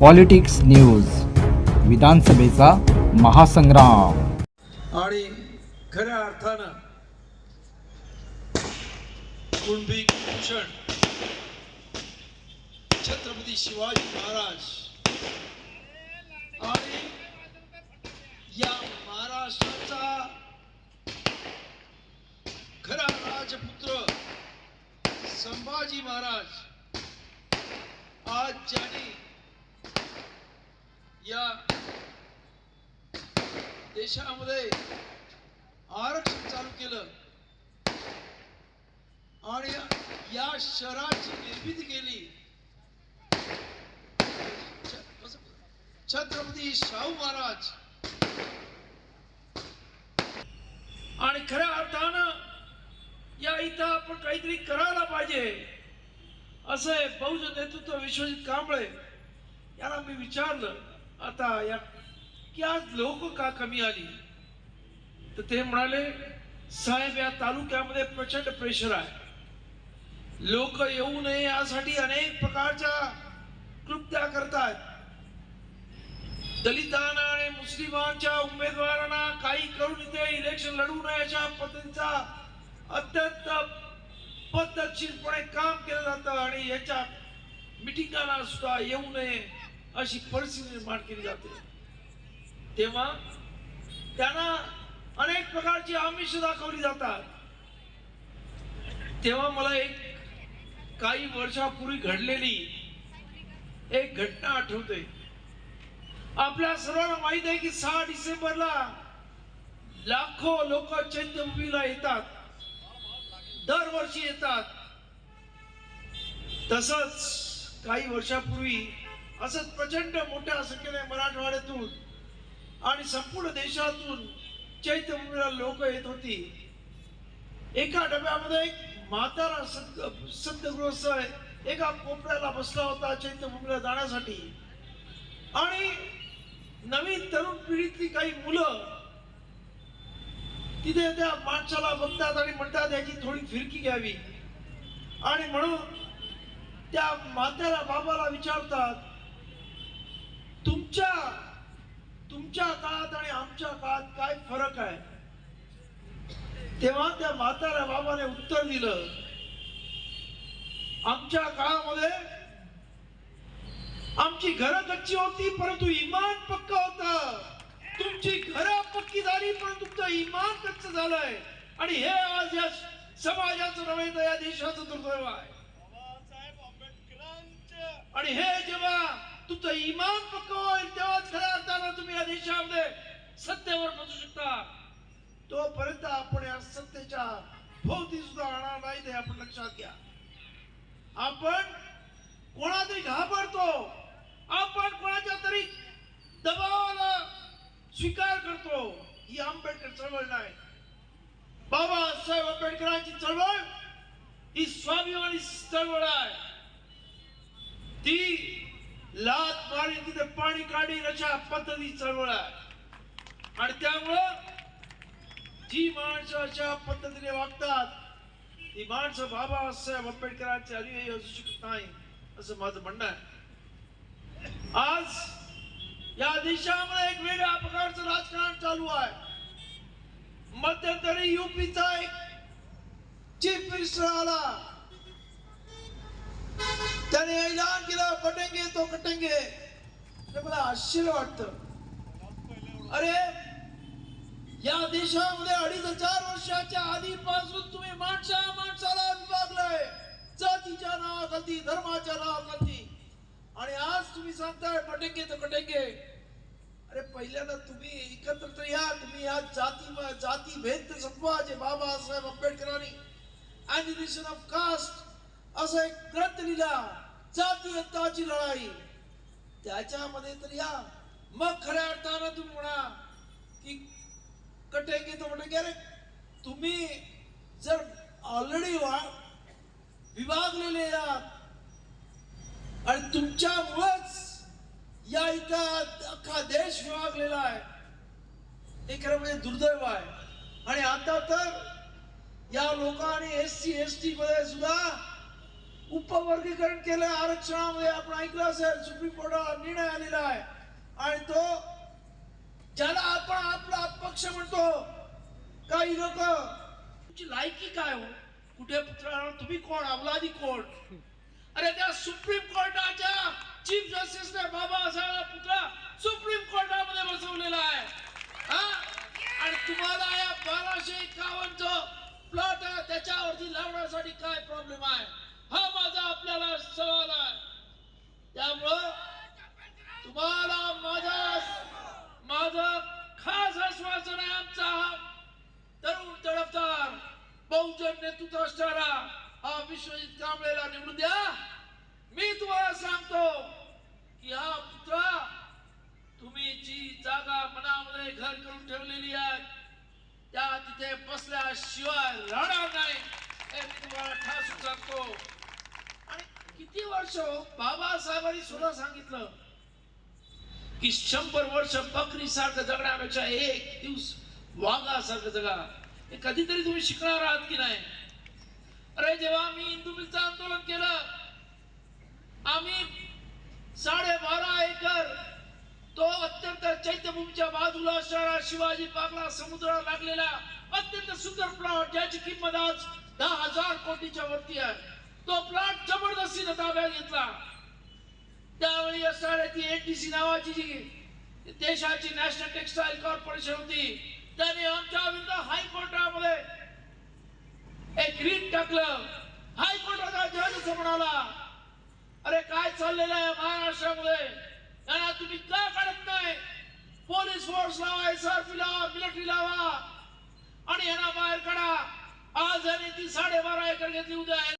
Politics news विधानसभेचा महासंग्राम. आणि खऱ्या अर्थानं कुणबी छत्रपती शिवाजी महाराज आणि या महाराष्ट्राचा खरा राजपुत्र संभाजी महाराज आज ज्यांनी या देशामध्ये आरक्षण चालू केलं. आणि या शहराची निर्मिती केली. छत्रपती शाहू महाराज. आणि खऱ्या अर्थानं या इथं आपण काहीतरी करायला पाहिजे असे बहुजन नेतृत्व विश्वजित कांबळे याला मी विचारलं. आता या की आज लोक का कमी आली? तर ते म्हणाले साहेब या तालुक्यामध्ये प्रचंड प्रेशर आहे. लोक येऊ नये यासाठी अनेक प्रकारच्या कृत्या करतात दलितांना आणि मुस्लिमांच्या उमेदवारांना काही करून इथे इलेक्शन लढवू नये अशा पद्धतीचा अत्यंत पद्धतशीरपणे काम केलं जातं आणि याच्या मिटिंगांना सुद्धा येऊ नये अशी परिस्थिती निर्माण केली जाते. तेव्हा त्यांना अनेक प्रकारची आमिष दाखवली जातात. तेव्हा मला एक काही वर्षापूर्वी घडलेली एक घटना आठवते. आपल्या सर्वांना माहीत आहे की सहा डिसेंबरला लाखो लोक चैत्यभूमीला येतात. दरवर्षी येतात. तसंच काही वर्षापूर्वी असंच प्रचंड मोठ्या संख्येने मराठवाड्यातून आणि संपूर्ण देशातून चैत्यभूमीला लोक येत होती. एका डब्यामध्ये एक म्हातारा संत संत एका कोपऱ्याला बसला होता चैत्यभूमीला जाण्यासाठी. आणि नवीन तरुण पिढीतली काही मुलं तिथे त्या माणसाला बघतात आणि म्हणतात याची थोडी फिरकी घ्यावी. आणि म्हणून त्या म्हाताऱ्या बाबाला विचारतात तुमच्या तुमच्या काळात आणि आमच्या काळात काय फरक आहे? तेव्हा त्या म्हाताऱ्या बाबाने उत्तर दिलं आमच्या काळामध्ये आमची घरं कच्ची होती परंतु इमान पक्क होत. तुमची घरं पक्की झाली पण तुमचं इमान कच्च झालंय. आणि हे आज या समाजाचं नव्हे तर या देशाचं दुर्दैव आहे. आणि हे जेव्हा तुमचं इमान पक्क होईल तेव्हाच खऱ्या अर्थानं तुम्ही या देशामध्ये सत्तेवर बसू शकता तोपर्यंत आपण या सत्तेच्या भोवती सुद्धा राहणार नाही ते आपण लक्षात घ्या आपण कोणातरी घाबरतो आपण कोणाच्या तरी दबावाला स्वीकार करतो ही आंबेडकर चळवळ नाही बाबासाहेब आंबेडकरांची चळवळ ही स्वाभिमानी चळवळ आहे ती लात पाणी तिथे पाणी काढील अशा पद्धती चळवळ आहे. आणि त्यामुळं जी माणसं अशा पद्धतीने वागतात ती माणसं बाबासाहेब आंबेडकरांचे अनुयायी असू शकत नाही असं माझं म्हणणं आहे. आज या देशामध्ये एक वेगळ्या प्रकारचं राजकारण चालू आहे. मध्यंतरी युपीचा एक चीफ मिनिस्टर आला. त्याने ऐलान केला पटेंगे तो कटेंगे। मला आश्चर्य वाटत अरे या देशामध्ये अडीच हजार वर्षाच्या आधीपासून तुम्ही माणसा माणसाला विभागलाय जातीच्या नावाखाली धर्माच्या नावाखाली. आणि आज तुम्ही सांगताय पटेंगे तर कटेंगे. अरे पहिल्यांदा तुम्ही एकत्र तर या तुम्ही या जाती जाती भेद तर संपवा जे बाबासाहेब आंबेडकरांनी. अॅनिमेशन ऑफ कास्ट असा एक ग्रंथ लिहिला. जाती लढाई. त्याच्यामध्ये तर या. मग खऱ्या अर्थानं तुम्ही म्हणा की कटेंगे तो की अरे तुम्ही जर ऑलरेडी विभागलेले आहात आणि तुमच्यामुळेच या इथं अख्खा देश विभागलेला आहे. हे खरं म्हणजे दुर्दैव आहे. आणि आता तर या लोकांनी एस सी एस टी मध्ये सुद्धा उपवर्गीकरण केलं आरक्षणामध्ये आपण ऐकलं असेल सुप्रीम कोर्टाला निर्णय आलेला आहे. आणि तो ज्याला आपण आपला पक्ष म्हणतो काही लोक तुमची लायकी काय हो? कुठे पुत्र तुम्ही कोण? अवलादी कोण? अरे त्या सुप्रीम कोर्टाच्या चीफ जस्टिसने बाबासाहेब पुतळा सुप्रीम कोर्टामध्ये बसवलेला आहे. हा? आणि तुम्हाला या बाराशे एकावन्न प्लॉट आहे त्याच्यावरती लावण्यासाठी काय प्रॉब्लेम आहे हा माझा आपल्याला सवाल आहे त्यामुळं तुम्हाला माझा माझं खास आश्वासन आहे आमचा हा तरुण तडफदार बहुजन नेतृत्व असणारा हा विश्वजित कांबळेला निवडून द्या. मी तुम्हाला सांगतो की हा पुत्रा तुम्ही जी जागा मनामध्ये घर करून ठेवलेली आहे त्या तिथे बसल्याशिवाय राहणार नाही हे मी तुम्हाला ठासून सांगतो. आणि किती वर्ष हो, बाबासाहेबांनी सुद्धा सांगितलं की शंभर वर्ष बकरी सारखं जगण्यापेक्षा एक दिवस वाघासारखं जगा. कधीतरी तुम्ही शिकणार आहात की नाही? अरे जेव्हा मी हिंदू मिलचं आंदोलन केलं आम्ही साडेबारा एकर तो अत्यंत चैत्यभूमीच्या बाजूला असणारा शिवाजी पार्कला समुद्राला लागलेला अत्यंत सुंदर प्लॉट ज्याची किंमत आज दहा हजार कोटीच्या वरती आहे. तो प्लॉट जबरदस्तीने ताब्यात घेतला. त्यावेळी असणारी ती एनटीसी नावाची जी देशाची नॅशनल टेक्सटाईल कॉर्पोरेशन होती त्याने आमच्या विरुद्ध हायकोर्टामध्ये एक रीट टाकलं. हायकोर्टाचा जज असं म्हणाला अरे काय चाललेलं आहे महाराष्ट्रामध्ये? त्यांना तुम्ही का काढत नाही? पोलीस फोर्स लावा एसआरपी लावा मिलिटरी लावा. आणि यांना बाहेर काढा. आज यांनी ती साडेबारा एकर घेतली उद्या